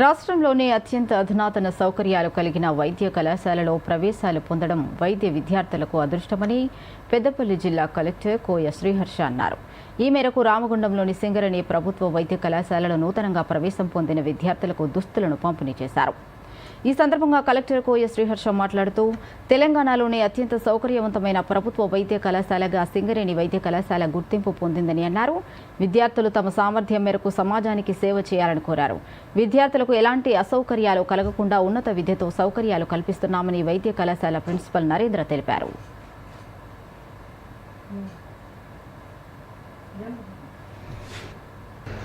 రాష్ట్రంలోనే అత్యంత అధునాతన సౌకర్యాలు కలిగిన వైద్య కళాశాలలో ప్రవేశాలు పొందడం వైద్య విద్యార్థులకు అదృష్టమని పెద్దపల్లి జిల్లా కలెక్టర్ కోయ శ్రీహర్ష అన్నారు. ఈ మేరకు రామగుండంలోని సింగరణి ప్రభుత్వ వైద్య కళాశాలలో నూతనంగా ప్రవేశం పొందిన విద్యార్థులకు దుస్తులను పంపిణీ చేశారు. ఈ సందర్భంగా కలెక్టర్ కోయ శ్రీహర్ష మాట్లాడుతూ తెలంగాణలోనే అత్యంత సౌకర్యవంతమైన ప్రభుత్వ వైద్య కళాశాలగా సింగరేణి వైద్య కళాశాల గుర్తింపు పొందిందని అన్నారు. విద్యార్థులు తమ సామర్థ్యం మేరకు సమాజానికి సేవ చేయాలని కోరారు. విద్యార్థులకు ఎలాంటి అసౌకర్యాలు కలగకుండా ఉన్నత విద్యతో సౌకర్యాలు కల్పిస్తున్నామని వైద్య కళాశాల ప్రిన్సిపల్ నరేంద్ర తెలిపారు.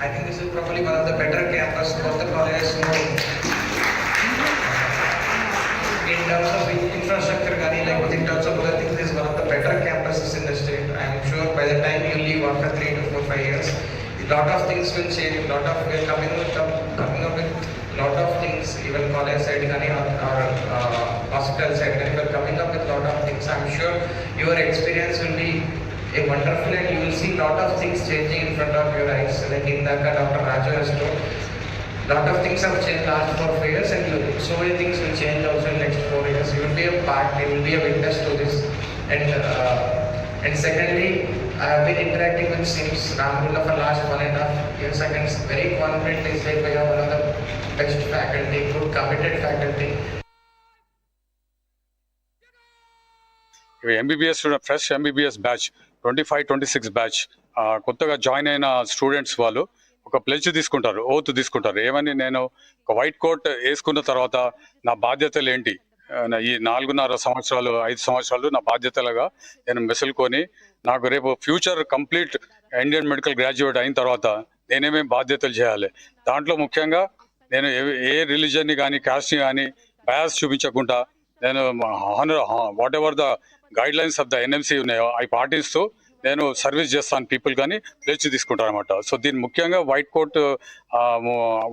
I think this is probably one of the better campus of the college. Know, terms of infrastructure, Gani, like in terms of other things, this is one of the better campuses in the state. I am sure by the time you leave after three to four, five years, a lot of things will change. A lot of we're coming with coming up with lot of things. Even college side, Gani, or, or uh, hospital side, Gani, we're coming up with lot of things. I'm sure your experience will be a wonderful and you will see lot of things changing in front of your eyes. Like in Dhaka, Dr. Raju has told, lot of things have changed last four years and you, so many things will change be a part, they will be a witness to this. And uh, and secondly, I have been interacting with SIMS Ramgunda for last one and a half years. I can very confidently say we have one of the best faculty, good committed faculty. MBBS fresh MBBS batch twenty five twenty six batch కొత్తగా join అయిన students వాళ్ళు ఒక ప్లెజ్ తీసుకుంటారు oath తీసుకుంటారు ఏమని నేను ఒక white coat వేసుకున్న తర్వాత నా బాధ్యతలు ఏంటి ఈ నాలుగున్నర సంవత్సరాలు ఐదు సంవత్సరాలు నా బాధ్యతలుగా నేను మెసులుకొని నాకు రేపు future complete Indian medical graduate అయిన తర్వాత నేనేమేమి బాధ్యతలు చేయాలి? దాంట్లో ముఖ్యంగా నేను ఏ- ఏ రిలీజన్ని కానీ క్యాస్ట్ని కానీ బయాస్ చూపించకుండా నేను honour whatever the guidelines of the NMC ఉన్నాయో అవి పాటిస్తూ నేను సర్వీస్ చేస్తాను పీపుల్ కానీ లేచి తీసుకుంటాను అనమాట సో దీని ముఖ్యంగా వైట్ కోట్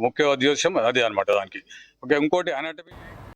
ముఖ్య ఉద్దేశం అదే అనమాట దానికి. ఓకే ఇంకోటి అనాటమీ